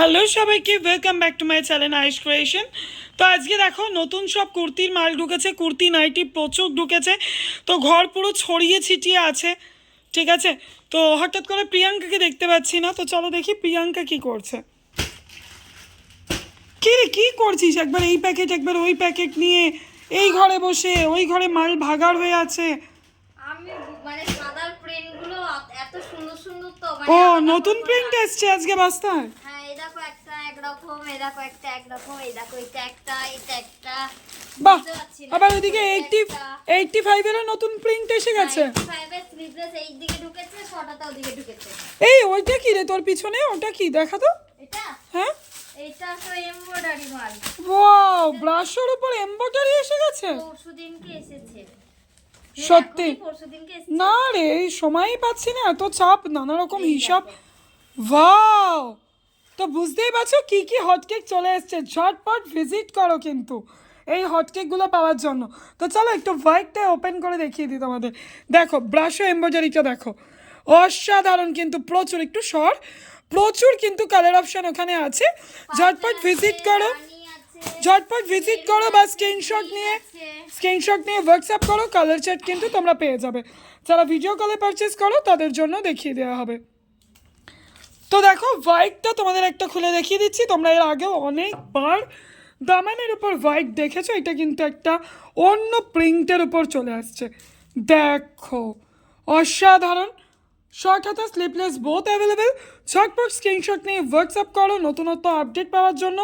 Hello সবাইকে welcome back to my channel ice creation তো আজকে দেখো নতুন সব কুর্তির মাল ঢুকেছে কুর্তি নাইটি প্রচুর ঢুকেছে। তো ঘর পুরো ছড়িয়ে ছিটিয়ে আছে ঠিক আছে? তো হঠাৎ করে প্রিয়াঙ্কাকে দেখতে পাচ্ছি না তো চলো দেখি প্রিয়াঙ্কা কি করছে। কি রে কী করছিস? একবার এই প্যাকেট একবার ওই প্যাকেট নিয়ে এই ঘরে বসে ওই ঘরে মাল ভাগার হয়ে আছে। আমি মানে সাদার প্রিন্ট এত সুন্দর সুন্দর তো মানে ও নতুন প্রিন্ট এসছে আজকে বাস্তায় হ্যাঁ এই দেখো একটা একরকম এই দেখো একটা একরকম এই দেখো এটা একটা এটা একটা। বাহ। আবার ওইদিকে নতুন প্রিন্ট এসে গেছে। 95 এর স্লিভলেস এই দিকে ঢুকেছে ছটাটা ওদিকে ঢুকেছে। এই ওইটা কি রে তোর পিছনে? ওটা কি? দেখা তো। এটা? হ্যাঁ? এটা তো এমব্রয়ডারি মাল। ওয়াও ব্রাশের উপর এমব্রয়ডারি এসে গেছে? পরশুদিনকে এসেছে। সত্যি? না রে এই সময়ই পাচ্ছি না এত চাপ নানা রকম হিসাব। ওয়াও তো বুঝতেই পারছ কি কি হটকেক চলে এসছে। ঝটপট ভিজিট করো কিন্তু এই হটকেকগুলো পাওয়ার জন্য। তো চলো একটু হোয়াইটটা ওপেন করে দেখিয়ে দিই তোমাদের। দেখো ব্রাশো এমব্রয়ডারিটা দেখো। অসাধারণ কিন্তু প্রচুর একটু সর। প্রচুর কিন্তু কালার অপশন ওখানে আছে। ঝটপট ভিজিট করো। ঝটপট ভিজিট করো বা স্ক্রিনশট নিয়ে। স্ক্রিনশট নিয়ে হোয়াটসঅ্যাপ করো। কালার চার্ট কিন্তু তোমরা পেয়ে যাবে। যারা ভিডিও কলে পারচেস করো তাদের জন্য দেখিয়ে দেওয়া হবে। তো দেখো হোয়াইটটা তোমাদের একটা খুলে দেখিয়ে দিচ্ছি। তোমরা এর আগেও অনেকবার দামানের উপর হোয়াইট দেখেছ, এটা কিন্তু একটা অন্য প্রিন্টের উপর চলে আসছে। দেখো, অসাধারণ। শর্ট হাতা স্লিপলেস বোথ অ্যাভেলেবেল ঝটপট স্ক্রিনশট নিয়ে হোয়াটসঅ্যাপ করো, নতুনত্ব আপডেট পাওয়ার জন্য।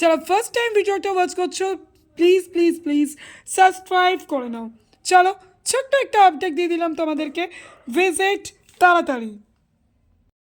যারা ফার্স্ট টাইম ভিডিওটা ওয়াচ করছ প্লিজ প্লিজ প্লিজ সাবস্ক্রাইব করে নাও। চলো, ছোট্ট একটা আপডেট দিয়ে দিলাম তোমাদেরকে। ভিজিট তাড়াতাড়ি।